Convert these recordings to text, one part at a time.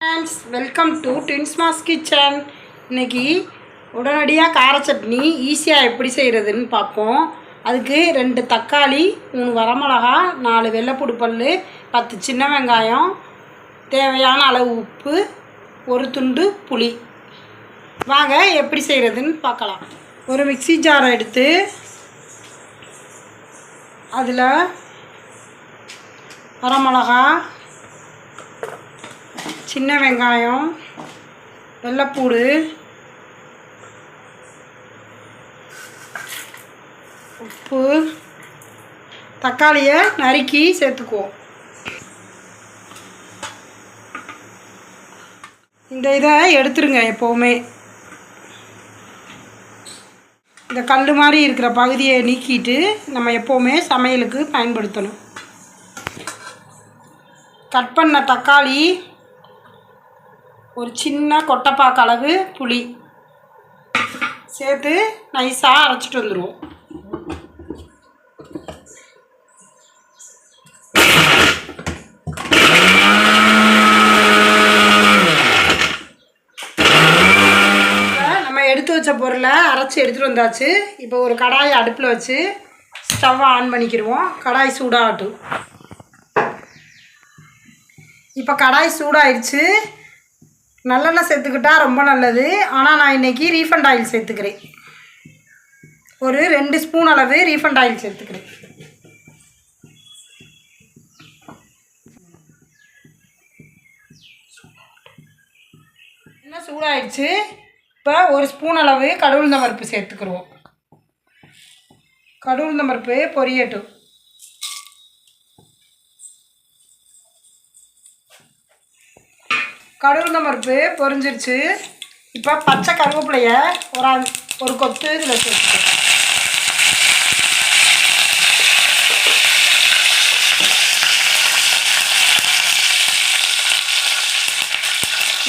Friends welcome to டின்ஸ்மாஸ் kitchen இன்னைக்கு உடனடியாக கார சட்னி ஈஸியாக எப்படி செய்கிறதுன்னு பார்ப்போம். அதுக்கு ரெண்டு தக்காளி மூணு வரமிளகா நாலு வெள்ளைப்புடு பல் பத்து சின்ன வெங்காயம் தேவையான அளவு உப்பு ஒரு துண்டு புளி. வாங்க எப்படி செய்கிறதுன்னு பார்க்கலாம். ஒரு மிக்ஸி ஜாரை எடுத்து அதில் வரமிளகா சின்ன வெங்காயம் வெள்ளைப்பூடு உப்பு தக்காளியை நறுக்கி சேர்த்துக்குவோம். இந்த இதை எடுத்துருங்க எப்போவுமே. இந்த கல் மாதிரி இருக்கிற பகுதியை நீக்கிட்டு நம்ம எப்போவுமே சமையலுக்கு பயன்படுத்தணும். கட் பண்ண தக்காளி ஒரு சின்ன கொட்டைப்பாக்கு அளவு புளி. சேர்த்து நைஸாக அரைச்சிட்டு வந்துடுவோம் நம்ம எடுத்து வச்ச பொருளை அரைச்சி எடுத்துகிட்டு வந்தாச்சு. இப்போ ஒரு கடாயை அடுப்பில் வச்சு ஸ்டவ் ஆன் பண்ணிக்கிடுவோம் கடாய் சூடாகட்டும். இப்போ கடாய் சூடாயிடுச்சு நல்லெண்ணெய் சேர்த்துக்கிட்டா ரொம்ப நல்லது. ஆனால் நான் இன்றைக்கி ரீஃபண்ட் ஆயில் சேர்த்துக்கிறேன். ஒரு ரெண்டு ஸ்பூன் அளவு ரீஃபண்ட் ஆயில் சேர்த்துக்கிறேன். என்ன சூடாயிடுச்சு இப்போ ஒரு ஸ்பூன் அளவு கடுகுளுந்த பருப்பு சேர்த்துக்கிடுவோம் கடுகுளுந்த பருப்பு பொரியட்டும். கடுகுந்த பருப்பு பொரிஞ்சிருச்சு. இப்போ பச்சை கருவேப்பிலைய ஒரு ஒரு கொத்து இதில் சேர்த்துக்கோ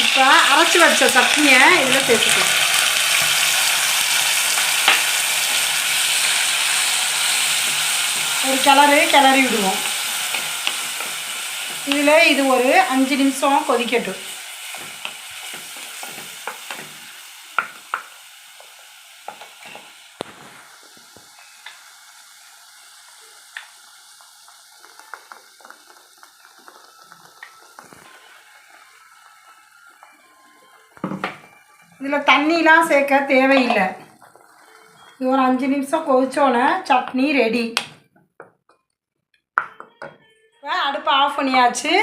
இப்போ அரைச்சி வச்ச சட்னியை இதில் சேர்த்துக்கலாம் ஒரு கிளறு கிளறி விடுவோம். இதில் இது ஒரு அஞ்சு நிமிஷம் கொதிக்கட்டும். இதில் தண்ணிலாம் சேர்க்க தேவையில்லை. இது ஒரு அஞ்சு நிமிஷம் கொதிச்சோன்னே சட்னி ரெடி அடுப்பு அடுப்பை ஆஃப் பண்ணியாச்சு.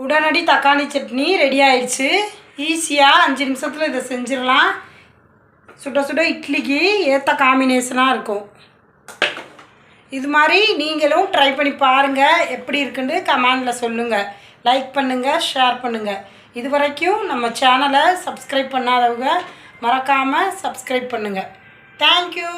உடனடி தக்காளி சட்னி ரெடி ஆயிடுச்சு. ஈஸியாக அஞ்சு நிமிஷத்தில் இதை செஞ்சிடலாம். சுட சுட இட்லிக்கு ஏற்ற காம்பினேஷனாக இருக்கும். இது மாதிரி நீங்களும் ட்ரை பண்ணி பாருங்கள் எப்படி இருக்குன்னு கமெண்டில் சொல்லுங்கள் லைக் பண்ணுங்கள் ஷேர் பண்ணுங்கள் இது வரைக்கும் நம்ம சேனலை சப்ஸ்கிரைப் பண்ணாதவங்க மறக்காமல் சப்ஸ்கிரைப் பண்ணுங்கள் தேங்க்யூ